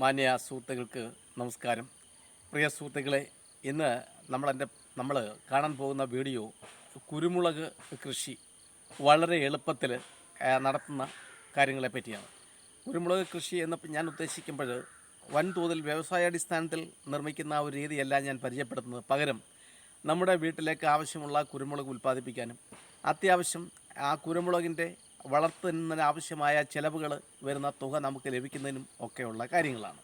മാന്യ സുഹൃത്തുക്കൾക്ക് നമസ്കാരം. പ്രിയ സുഹൃത്തുക്കളെ ഇന്ന് നമ്മളെന്റെ നമ്മൾ കാണാൻ പോകുന്ന വീഡിയോ കുരുമുളക് കൃഷി വളരെ എളുപ്പത്തിൽ നടത്തുന്ന കാര്യങ്ങളെ പറ്റിയാണ്. കുരുമുളക് കൃഷി എന്ന് ഞാൻ ഉദ്ദേശിക്കുമ്പോൾ വൻതോതിൽ വ്യവസായാടിസ്ഥാനത്തിൽ നിർമ്മിക്കുന്ന ഒരു രീതിയല്ല ഞാൻ പരിചയപ്പെടുത്തുന്നത്. പകരം നമ്മുടെ വീട്ടിലേക്ക് ആവശ്യമുള്ള കുരുമുളക് ഉൽപ്പാദിപ്പിക്കാനും അത്യാവശ്യം ആ കുരുമുളകിന്റെ വളർത്തുന്നതിന് ആവശ്യമായ ചിലവുകൾ വരുന്ന തുക നമുക്ക് ലഭിക്കുന്നതിനും ഒക്കെയുള്ള കാര്യങ്ങളാണ്.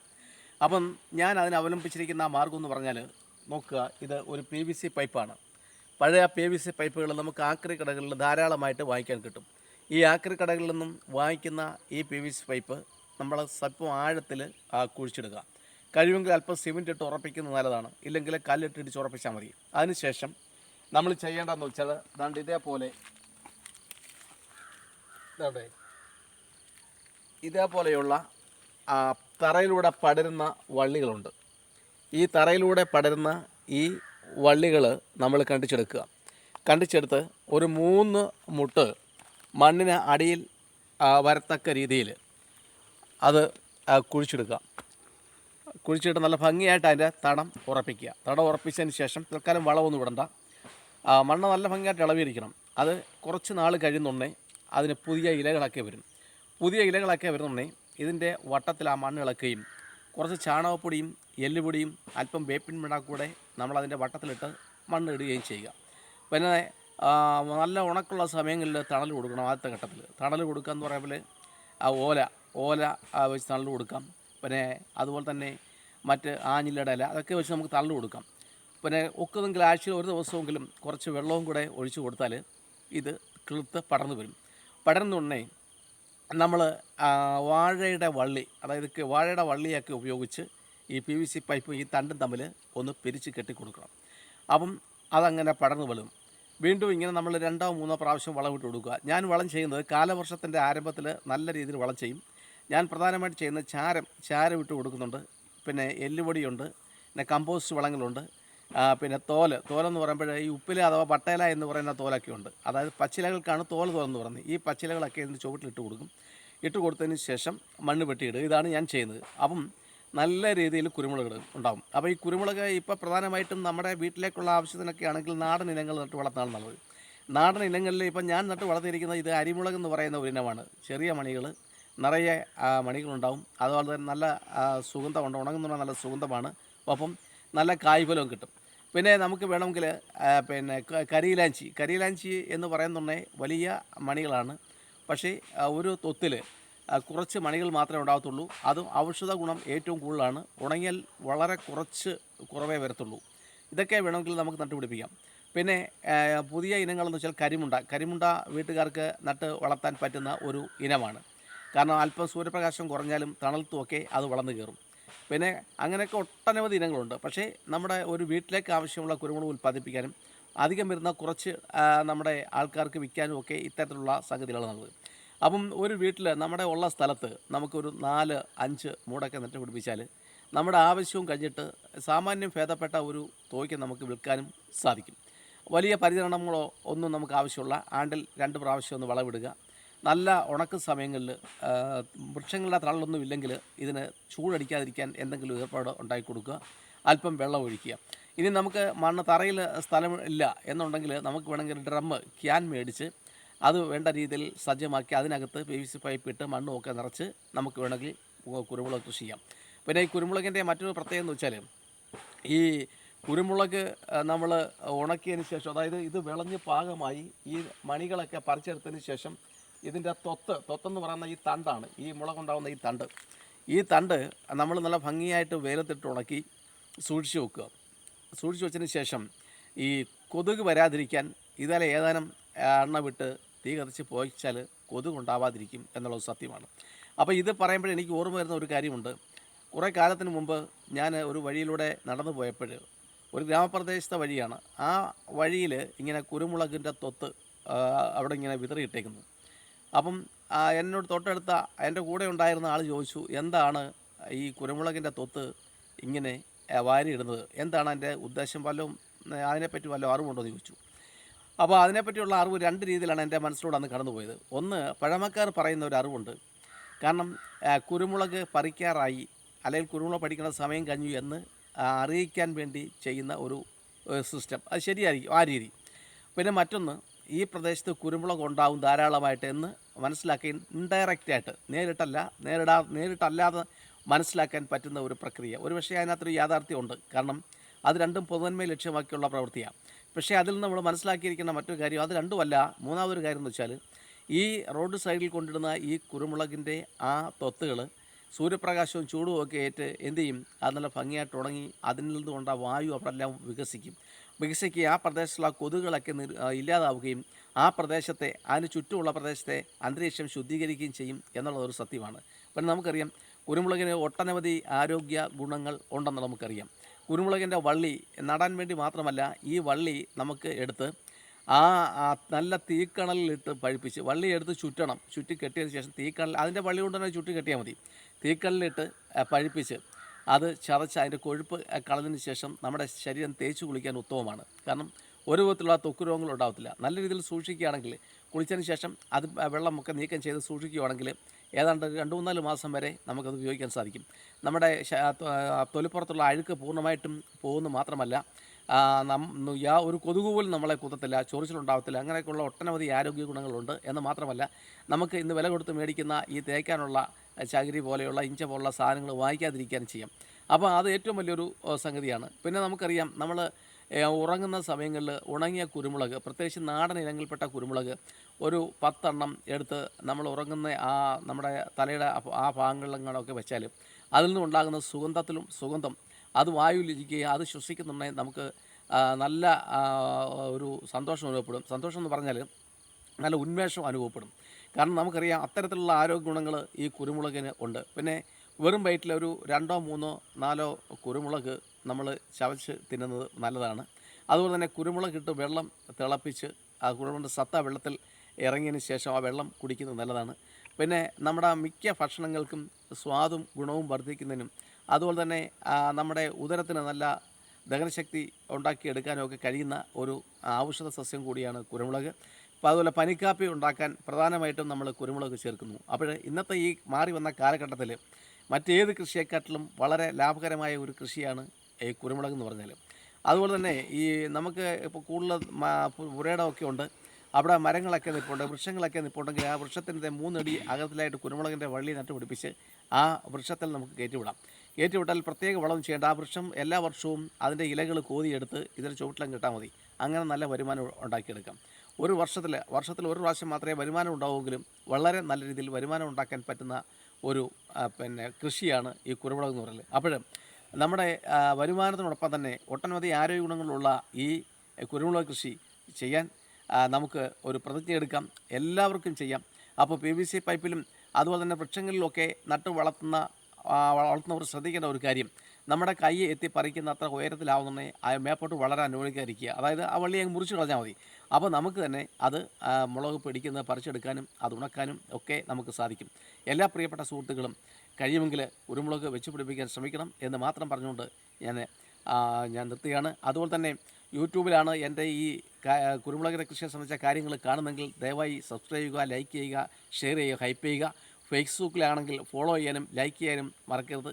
അപ്പം ഞാൻ അതിന് അവലംബിച്ചിരിക്കുന്ന മാർഗം എന്ന് പറഞ്ഞാൽ നോക്കുക ഇത് ഒരു പി വി സി പൈപ്പാണ്. പഴയ പി വി സി പൈപ്പുകൾ നമുക്ക് ആക്രി കടകളിൽ ധാരാളമായിട്ട് വാങ്ങിക്കാൻ കിട്ടും. ഈ ആക്രി കടകളിൽ നിന്നും വാങ്ങിക്കുന്ന ഈ പി വി സി പൈപ്പ് നമ്മൾ സ്വല്പം ആഴത്തിൽ കുഴിച്ചിടുക. കഴിയുമെങ്കിൽ അല്പം സിമെന്റ് ഇട്ട് ഉറപ്പിക്കുന്നത് നല്ലതാണ്. ഇല്ലെങ്കിൽ കല്ലിട്ട് ഇടിച്ച് ഉറപ്പിച്ചാൽ മതി. അതിനുശേഷം നമ്മൾ ചെയ്യേണ്ടതെന്ന് വെച്ചാൽ ദാണ്ട് ഇതേപോലെ ഇതേപോലെയുള്ള തറയിലൂടെ പടരുന്ന വള്ളികളുണ്ട്. ഈ തറയിലൂടെ പടരുന്ന ഈ വള്ളികൾ നമ്മൾ കണ്ടിച്ചെടുക്കുക. കണ്ടിച്ചെടുത്ത് ഒരു മൂന്ന് മുട്ട് മണ്ണിന് അടിയിൽ വരത്തക്ക രീതിയിൽ അത് കുഴിച്ചെടുക്കുക കുഴിച്ചിട്ട് നല്ല ഭംഗിയായിട്ട് അതിന്റെ തടം ഉറപ്പിക്കുക. തടം ഉറപ്പിച്ചതിന് ശേഷം തൽക്കാലം വളമൊന്നും വിടണ്ട മണ്ണ് നല്ല ഭംഗിയായിട്ട് ഇളവിയിരിക്കണം അത് കുറച്ച് നാൾ കഴിയുന്നുണ്ടേ അതിന് പുതിയ ഇലകളൊക്കെ വരും. പുതിയ ഇലകളൊക്കെ വരുന്നുണ്ടെങ്കിൽ ഇതിന്റെ വട്ടത്തിൽ ആ മണ്ണ് ഇളക്കുകയും കുറച്ച് ചാണകപ്പൊടിയും എല്ലുപൊടിയും അല്പം വേപ്പിൻ മണ്ണാക്കൂടെ കൂടെ നമ്മളതിന്റെ വട്ടത്തിലിട്ട് മണ്ണ് ഇടുകയും ചെയ്യുക. പിന്നെ നല്ല ഉണക്കുള്ള സമയങ്ങളിൽ തണൽ കൊടുക്കണം ആദ്യത്തെ ഘട്ടത്തിൽ. തണൽ കൊടുക്കുക എന്ന് പറയുമ്പോൾ ആ ഓല ഓല വെച്ച് തണൽ കൊടുക്കാം. പിന്നെ അതുപോലെ തന്നെ മറ്റ് ആഞ്ഞിലയുടെ ഇല അതൊക്കെ വെച്ച് നമുക്ക് തണൽ കൊടുക്കാം. പിന്നെ ഒക്കുന്നെങ്കിൽ ആഴ്ചയിൽ ഒരു ദിവസമെങ്കിലും കുറച്ച് വെള്ളവും കൂടെ ഒഴിച്ചു കൊടുത്താൽ ഇത് കിളുത്ത് പടർന്നു വരും. പടർന്നുടനെ നമ്മൾ വാഴയുടെ വള്ളി അതായത് വാഴയുടെ വള്ളിയൊക്കെ ഉപയോഗിച്ച് ഈ പി വി സി പൈപ്പ് ഈ തണ്ടും തമ്മിൽ ഒന്ന് പിരിച്ച് കെട്ടിക്കൊടുക്കണം. അപ്പം അതങ്ങനെ പടർന്നു വളും. വീണ്ടും ഇങ്ങനെ നമ്മൾ രണ്ടോ മൂന്നോ പ്രാവശ്യം വളം ഇട്ട് കൊടുക്കുക. ഞാൻ വളം ചെയ്യുന്നത് കാലവർഷത്തിന്റെ ആരംഭത്തിൽ നല്ല രീതിയിൽ വളം ചെയ്യും. ഞാൻ പ്രധാനമായിട്ട് ചെയ്യുന്നത് ചാരം ചാരം ഇട്ട് കൊടുക്കുന്നുണ്ട്. പിന്നെ എല്ലുപൊടിയുണ്ട്. പിന്നെ കമ്പോസ്റ്റ് വളങ്ങളുണ്ട്. പിന്നെ തോൽ. തോലെന്ന് പറയുമ്പോൾ ഈ ഉപ്പില അഥവാ പട്ടേല എന്ന് പറയുന്ന തോലൊക്കെ ഉണ്ട്. അതായത് പച്ചിലകൾക്കാണ് തോൽ തോലെന്ന് പറയുന്നത്. ഈ പച്ചിലകളൊക്കെ ഇതിന് ചുവട്ടിലിട്ട് കൊടുക്കും. ഇട്ട് കൊടുത്തതിന് ശേഷം മണ്ണ് വെട്ടിയിടുക. ഇതാണ് ഞാൻ ചെയ്യുന്നത്. അപ്പം നല്ല രീതിയിൽ കുരുമുളക് ഉണ്ടാകും അപ്പോൾ ഈ കുരുമുളക് ഇപ്പോൾ പ്രധാനമായിട്ടും നമ്മുടെ വീട്ടിലേക്കുള്ള ആവശ്യത്തിനൊക്കെ ആണെങ്കിൽ നാടൻ ഇനങ്ങൾ നട്ട് വളർത്താൻ നല്ലത്. നാടൻ ഇനങ്ങളിൽ ഇപ്പം ഞാൻ നട്ട് വളർത്തിയിരിക്കുന്നത് ഇത് അരിമുളക് എന്ന് പറയുന്ന ഒരു ഇനമാണ്. ചെറിയ മണികൾ നിറയെ മണികളുണ്ടാവും. അതുപോലെ തന്നെ നല്ല സുഗന്ധമുണ്ട് ഉണങ്ങുന്ന നല്ല സുഗന്ധമാണ്. ഒപ്പം നല്ല കായ്ഫലവും കിട്ടും. പിന്നെ നമുക്ക് വേണമെങ്കിൽ പിന്നെ കരിയിലാഞ്ചി. കരിയിലാഞ്ചി എന്ന് പറയുന്നുണ്ടെങ്കിൽ വലിയ മണികളാണ്. പക്ഷേ ഒരു തൊത്തിൽ കുറച്ച് മണികൾ മാത്രമേ ഉണ്ടാകത്തുള്ളൂ. അതും ഔഷധ ഗുണം ഏറ്റവും കൂടുതലാണ്. ഉണങ്ങിയാൽ വളരെ കുറച്ച് കുറവേ വരത്തുള്ളൂ. ഇതൊക്കെ വേണമെങ്കിൽ നമുക്ക് നട്ടുപിടിപ്പിക്കാം. പിന്നെ പുതിയ ഇനങ്ങളെന്ന് വെച്ചാൽ കരിമുണ്ട. കരിമുണ്ട വീട്ടുകാർക്ക് നട്ട് വളർത്താൻ പറ്റുന്ന ഒരു ഇനമാണ്. കാരണം അല്പം സൂര്യപ്രകാശം കുറഞ്ഞാലും തണലത്തുമൊക്കെ അത് വളർന്നു കയറും. പിന്നെ അങ്ങനെയൊക്കെ ഒട്ടനവധി ഇനങ്ങളുണ്ട്. പക്ഷേ നമ്മുടെ ഒരു വീട്ടിലേക്ക് ആവശ്യമുള്ള കുരുമുളക് ഉൽപ്പാദിപ്പിക്കാനും അധികം വരുന്ന കുറച്ച് നമ്മുടെ ആൾക്കാർക്ക് വിൽക്കാനും ഒക്കെ ഇത്തരത്തിലുള്ള സംഗതികളാണ് നല്ലത് അപ്പം ഒരു വീട്ടിൽ നമ്മുടെ ഉള്ള സ്ഥലത്ത് നമുക്കൊരു നാല് അഞ്ച് മൂടൊക്കെ നട്ട് പിടിപ്പിച്ചാൽ നമ്മുടെ ആവശ്യവും കഴിഞ്ഞിട്ട് സാമാന്യം ഭേദപ്പെട്ട ഒരു തുകയ്ക്ക് നമുക്ക് വിൽക്കാനും സാധിക്കും. വലിയ പരിചരണങ്ങളോ ഒന്നും നമുക്ക് ആവശ്യമുള്ള ആണ്ടിൽ രണ്ട് പ്രാവശ്യം ഒന്ന് വളവിടുക നല്ല ഉണക്ക സമയങ്ങളിൽ വൃക്ഷങ്ങളുടെ തണലൊന്നും ഇല്ലെങ്കിൽ ഇതിന് ചൂടടിക്കാതിരിക്കാൻ എന്തെങ്കിലും ഏർപ്പാട് ഉണ്ടാക്കി കൊടുക്കുക. അല്പം വെള്ളം ഒഴിക്കുക. ഇനി നമുക്ക് മണ്ണ് തറയിൽ സ്ഥലം ഇല്ല എന്നുണ്ടെങ്കിൽ നമുക്ക് വേണമെങ്കിൽ ഡ്രമ്മ് ക്യാൻ മേടിച്ച് അത് വേണ്ട രീതിയിൽ സജ്ജമാക്കി അതിനകത്ത് പി വി സി പൈപ്പ് ഇട്ട് മണ്ണും ഒക്കെ നിറച്ച് നമുക്ക് വേണമെങ്കിൽ കുരുമുളക് കൃഷി ചെയ്യാം. പിന്നെ ഈ കുരുമുളകിന്റെ മറ്റൊരു പ്രത്യേകത എന്ന് വെച്ചാൽ ഈ കുരുമുളക് നമ്മൾ ഉണക്കിയതിന് ശേഷം അതായത് ഇത് വിളഞ്ഞ് പാകമായി ഈ മണികളൊക്കെ പറിച്ചെടുത്തതിന് ശേഷം ഇതിന്റെ തൊത്ത് തൊത്തെന്ന് പറയുന്ന ഈ തണ്ടാണ് ഈ മുളകുണ്ടാകുന്ന ഈ തണ്ട്. ഈ തണ്ട് നമ്മൾ നല്ല ഭംഗിയായിട്ട് വെയിലത്തിട്ട് ഉണക്കി സൂക്ഷിച്ച് വെക്കുക. സൂക്ഷിച്ച് വെച്ചതിന് ശേഷം ഈ കൊതുക് വരാതിരിക്കാൻ ഇതിലെ ഏതാനും എണ്ണ വിട്ട് തീ കത്തിച്ച് പോയിച്ചാൽ കൊതുക് ഉണ്ടാവാതിരിക്കും എന്നുള്ളത് സത്യമാണ്. അപ്പോൾ ഇത് പറയുമ്പോൾ എനിക്ക് ഓർമ്മ വരുന്ന ഒരു കാര്യമുണ്ട്. കുറേ കാലത്തിന് മുമ്പ് ഞാൻ ഒരു വഴിയിലൂടെ നടന്നു പോയപ്പോൾ ഒരു ഗ്രാമപ്രദേശത്തെ വഴിയാണ്. ആ വഴിയിൽ ഇങ്ങനെ കുരുമുളകിന്റെ തൊത്ത് അവിടെ ഇങ്ങനെ വിതറിയിട്ടേക്കുന്നു. അപ്പം എന്നോട് തൊട്ടടുത്ത എന്റെ കൂടെ ഉണ്ടായിരുന്ന ആൾ ചോദിച്ചു എന്താണ് ഈ കുരുമുളകിന്റെ തൊത്ത് ഇങ്ങനെ വാരിയിടുന്നത്? എന്താണ് അതിന്റെ ഉദ്ദേശം? വല്ലതും അതിനെപ്പറ്റി വല്ല അറിവുണ്ടോ? എന്ന് ചോദിച്ചു. അപ്പോൾ അതിനെപ്പറ്റിയുള്ള അറിവ് രണ്ട് രീതിയിലാണ് എന്റെ മനസ്സിലൂടെ അന്ന് കടന്നുപോയത്. ഒന്ന് പഴമക്കാർ പറയുന്ന ഒരു അറിവുണ്ട്. കാരണം കുരുമുളക് പറിക്കാറായി അല്ലെങ്കിൽ കുരുമുളക് പഠിക്കുന്ന സമയം കഴിഞ്ഞു എന്ന് അറിയിക്കാൻ വേണ്ടി ചെയ്യുന്ന ഒരു സിസ്റ്റം അത് ശരിയായിരിക്കും ആ രീതി. പിന്നെ മറ്റൊന്ന് ഈ പ്രദേശത്ത് കുരുമുളക് ഉണ്ടാവും ധാരാളമായിട്ട് എന്ന് മനസ്സിലാക്കി ഇൻഡയറക്റ്റായിട്ട് നേരിട്ടല്ല നേരിടാ നേരിട്ടല്ലാതെ മനസ്സിലാക്കാൻ പറ്റുന്ന ഒരു പ്രക്രിയ. ഒരു പക്ഷേ അതിനകത്തൊരു യാഥാർത്ഥ്യമുണ്ട്. കാരണം അത് രണ്ടും പൊതുവന്മയെ ലക്ഷ്യമാക്കിയുള്ള പ്രവൃത്തിയാണ്. പക്ഷേ അതിൽ നിന്ന് നമ്മൾ മനസ്സിലാക്കിയിരിക്കുന്ന മറ്റൊരു കാര്യം അത് രണ്ടുമല്ല. മൂന്നാമതൊരു കാര്യം എന്ന് വെച്ചാൽ ഈ റോഡ് സൈഡിൽ കൊണ്ടിടുന്ന ഈ കുരുമുളകിന്റെ ആ തൊത്തുകൾ സൂര്യപ്രകാശവും ചൂടും ഒക്കെ ഏറ്റ് എന്ത് ചെയ്യും? അത് നല്ല ഭംഗിയായിട്ട് ഉണങ്ങി അതിൽ നിന്നുകൊണ്ട് ആ വായു അവിടെ എല്ലാം വികസിക്കും. വികസിക്കുകയും ആ പ്രദേശത്തുള്ള കൊതുകുകളൊക്കെ ഇല്ലാതാവുകയും ആ പ്രദേശത്തെ അതിന് ചുറ്റുമുള്ള പ്രദേശത്തെ അന്തരീക്ഷം ശുദ്ധീകരിക്കുകയും ചെയ്യും എന്നുള്ളതൊരു സത്യമാണ്. പിന്നെ നമുക്കറിയാം കുരുമുളകിന് ഒട്ടനവധി ആരോഗ്യ ഗുണങ്ങൾ ഉണ്ടെന്ന് നമുക്കറിയാം. കുരുമുളകിന്റെ വള്ളി നടാൻ വേണ്ടി മാത്രമല്ല ഈ വള്ളി നമുക്ക് എടുത്ത് ആ നല്ല തീക്കണലിലിട്ട് പഴിപ്പിച്ച് വള്ളി എടുത്ത് ചുറ്റണം. ചുറ്റി കെട്ടിയതിന് ശേഷം തീക്കണൽ അതിന്റെ വള്ളി കൊണ്ട് തന്നെ ചുറ്റി കെട്ടിയാൽ മതി. തീക്കണലിലിട്ട് പഴിപ്പിച്ച് അത് ചതച്ച് അതിന്റെ കൊഴുപ്പ് കളഞ്ഞതിന് ശേഷം നമ്മുടെ ശരീരം തേച്ച് കുളിക്കാൻ ഉത്തമമാണ്. കാരണം ഒരു വിധത്തിലുള്ള തൊക്കു രോഗങ്ങൾ ഉണ്ടാകത്തില്ല നല്ല രീതിയിൽ സൂക്ഷിക്കുകയാണെങ്കിൽ കുളിച്ചതിന് ശേഷം അത് വെള്ളമൊക്കെ നീക്കം ചെയ്ത് സൂക്ഷിക്കുകയാണെങ്കിൽ ഏതാണ്ട് രണ്ട് മൂന്നാൽ മാസം വരെ നമുക്കത് ഉപയോഗിക്കാൻ സാധിക്കും. നമ്മുടെ തൊലിപ്പുറത്തുള്ള അഴുക്ക് പൂർണമായിട്ടും പോകുന്നു മാത്രമല്ല യാ ഒരു കൊതുക് പോലും നമ്മളെ കുത്തത്തില്ല ചൊറിച്ചിലുണ്ടാവത്തില്ല അങ്ങനെയൊക്കെയുള്ള ഒട്ടനവധി ആരോഗ്യ ഗുണങ്ങളുണ്ട് എന്ന് മാത്രമല്ല നമുക്ക് ഇന്ന് വില കൊടുത്ത് മേടിക്കുന്ന ഈ തേക്കാനുള്ള ചകിരി പോലെയുള്ള ഇഞ്ച പോലുള്ള സാധനങ്ങൾ വാങ്ങിക്കാതിരിക്കാനും ചെയ്യാം. അപ്പോൾ അത് ഏറ്റവും വലിയൊരു സംഗതിയാണ്. പിന്നെ നമുക്കറിയാം നമ്മൾ ഉറങ്ങുന്ന സമയങ്ങളിൽ ഉണങ്ങിയ കുരുമുളക് പ്രത്യേകിച്ച് നാടൻ ഇനങ്ങളിൽപ്പെട്ട കുരുമുളക് ഒരു പത്തെണ്ണം എടുത്ത് നമ്മൾ ഉറങ്ങുന്ന ആ നമ്മുടെ തലയുടെ ആ- ആ ഭാഗങ്ങളിലെങ്ങാനൊക്കെ വെച്ചാൽ അതിൽ നിന്നുണ്ടാകുന്ന സുഗന്ധത്തിലും സുഗന്ധം അത് വായുവിലിരിക്കുകയും അത് ശ്വസിക്കുന്നുണ്ടെങ്കിൽ നമുക്ക് നല്ല ഒരു സന്തോഷം അനുഭവപ്പെടും. സന്തോഷം എന്ന് പറഞ്ഞാൽ നല്ല ഉന്മേഷം അനുഭവപ്പെടും. കാരണം നമുക്കറിയാം അത്തരത്തിലുള്ള ആരോഗ്യ ഗുണങ്ങൾ ഈ കുരുമുളകിന് ഉണ്ട്. പിന്നെ വെറും വയറ്റിൽ ഒരു രണ്ടോ മൂന്നോ നാലോ കുരുമുളക് നമ്മൾ ചവച്ച് തിന്നുന്നത് നല്ലതാണ്. അതുപോലെ തന്നെ കുരുമുളക് ഇട്ട് വെള്ളം തിളപ്പിച്ച് ആ കുരുമുളകിന്റെ സത്ത വെള്ളത്തിൽ ഇറങ്ങിയതിന് ശേഷം ആ വെള്ളം കുടിക്കുന്നത് നല്ലതാണ്. പിന്നെ നമ്മുടെ മിക്ക ഭക്ഷണങ്ങൾക്കും സ്വാദും ഗുണവും വർദ്ധിക്കുന്നതിനും അതുപോലെ തന്നെ നമ്മുടെ ഉദരത്തിന് നല്ല ദഹനശക്തി ഉണ്ടാക്കിയെടുക്കാനും ഒക്കെ കഴിയുന്ന ഒരു ഔഷധ സസ്യം കൂടിയാണ് കുരുമുളക്. അപ്പോൾ അതുപോലെ പനിക്കാപ്പി ഉണ്ടാക്കാൻ പ്രധാനമായിട്ടും നമ്മൾ കുരുമുളക് ചേർക്കുന്നു. അപ്പോൾ ഇന്നത്തെ ഈ മാറി വന്ന കാലഘട്ടത്തിൽ മറ്റേത് കൃഷിയെക്കാട്ടിലും വളരെ ലാഭകരമായ ഒരു കൃഷിയാണ് ഈ കുരുമുളക് എന്ന് പറഞ്ഞാൽ. അതുപോലെ തന്നെ ഈ നമുക്ക് ഇപ്പോൾ കൂടുതൽ പുരയിടമൊക്കെ ഉണ്ട്. അവിടെ മരങ്ങളൊക്കെ നിൽപ്പുണ്ട് വൃക്ഷങ്ങളൊക്കെ നിൽപ്പുണ്ടെങ്കിൽ ആ വൃക്ഷത്തിന്റെ മൂന്നടി അകത്തിലായിട്ട് കുരുമുളകിന്റെ വള്ളി നട്ടുപിടിപ്പിച്ച് ആ വൃക്ഷത്തിൽ നമുക്ക് കയറ്റിവിടാം. കയറ്റിവിട്ടാൽ പ്രത്യേക വളം ചെയ്യേണ്ട. ആ വൃക്ഷം എല്ലാ വർഷവും അതിന്റെ ഇലകൾ കോതിയെടുത്ത് ഇതിന് ചുവട്ടിലും കിട്ടാൽ മതി. അങ്ങനെ നല്ല വരുമാനം ഉണ്ടാക്കിയെടുക്കാം. ഒരു വർഷത്തിൽ വർഷത്തിൽ ഒരു പ്രാവശ്യം മാത്രമേ വരുമാനം ഉണ്ടാവുമെങ്കിലും വളരെ നല്ല രീതിയിൽ വരുമാനം ഉണ്ടാക്കാൻ പറ്റുന്ന ഒരു പിന്നെ കൃഷിയാണ് ഈ കുരുമുളക് എന്ന് പറയുന്നത്. അപ്പോൾ നമ്മുടെ വരുമാനത്തിനോടൊപ്പം തന്നെ ഒട്ടനവധി ആരോഗ്യ ഗുണങ്ങളുള്ള ഈ കുരുമുളക് കൃഷി ചെയ്യാൻ നമുക്ക് ഒരു പ്രതിജ്ഞ എടുക്കാം. എല്ലാവർക്കും ചെയ്യാം. അപ്പോൾ പി വി സി പൈപ്പിലും അതുപോലെ തന്നെ വൃക്ഷങ്ങളിലൊക്കെ നട്ട് വളർത്തുന്ന വളർത്തുന്നവർ ശ്രദ്ധിക്കേണ്ട ഒരു കാര്യം നമ്മുടെ കൈ എത്തി പറിക്കുന്ന അത്ര ഉയരത്തിലാവുന്നുണ്ടെങ്കിൽ ആ മേപ്പോട്ട് വളരെ അനുവദിക്കാതിരിക്കുക അതായത് ആ വള്ളി അങ്ങ് മുറിച്ച് കളഞ്ഞാൽ മതി. അപ്പോൾ നമുക്ക് തന്നെ അത് മുളക് പിടിക്കുന്നത് പറിച്ചെടുക്കാനും അത് ഉണക്കാനും ഒക്കെ നമുക്ക് സാധിക്കും. എല്ലാ പ്രിയപ്പെട്ട സുഹൃത്തുക്കളും കഴിയുമെങ്കിൽ കുരുമുളക് വെച്ച് പിടിപ്പിക്കാൻ ശ്രമിക്കണം എന്ന് മാത്രം പറഞ്ഞുകൊണ്ട് ഞാൻ ഞാൻ നിർത്തുകയാണ്. അതുപോലെ തന്നെ യൂട്യൂബിലാണ് എന്റെ ഈ കുരുമുളകിന്റെ കൃഷിയെ സംബന്ധിച്ച കാര്യങ്ങൾ കാണുന്നെങ്കിൽ ദയവായി സബ്സ്ക്രൈബ് ചെയ്യുക ലൈക്ക് ചെയ്യുക ഷെയർ ചെയ്യുക ഹൈപ്പ് ചെയ്യുക. ഫേസ്ബുക്കിലാണെങ്കിൽ ഫോളോ ചെയ്യാനും ലൈക്ക് ചെയ്യാനും മറക്കരുത്.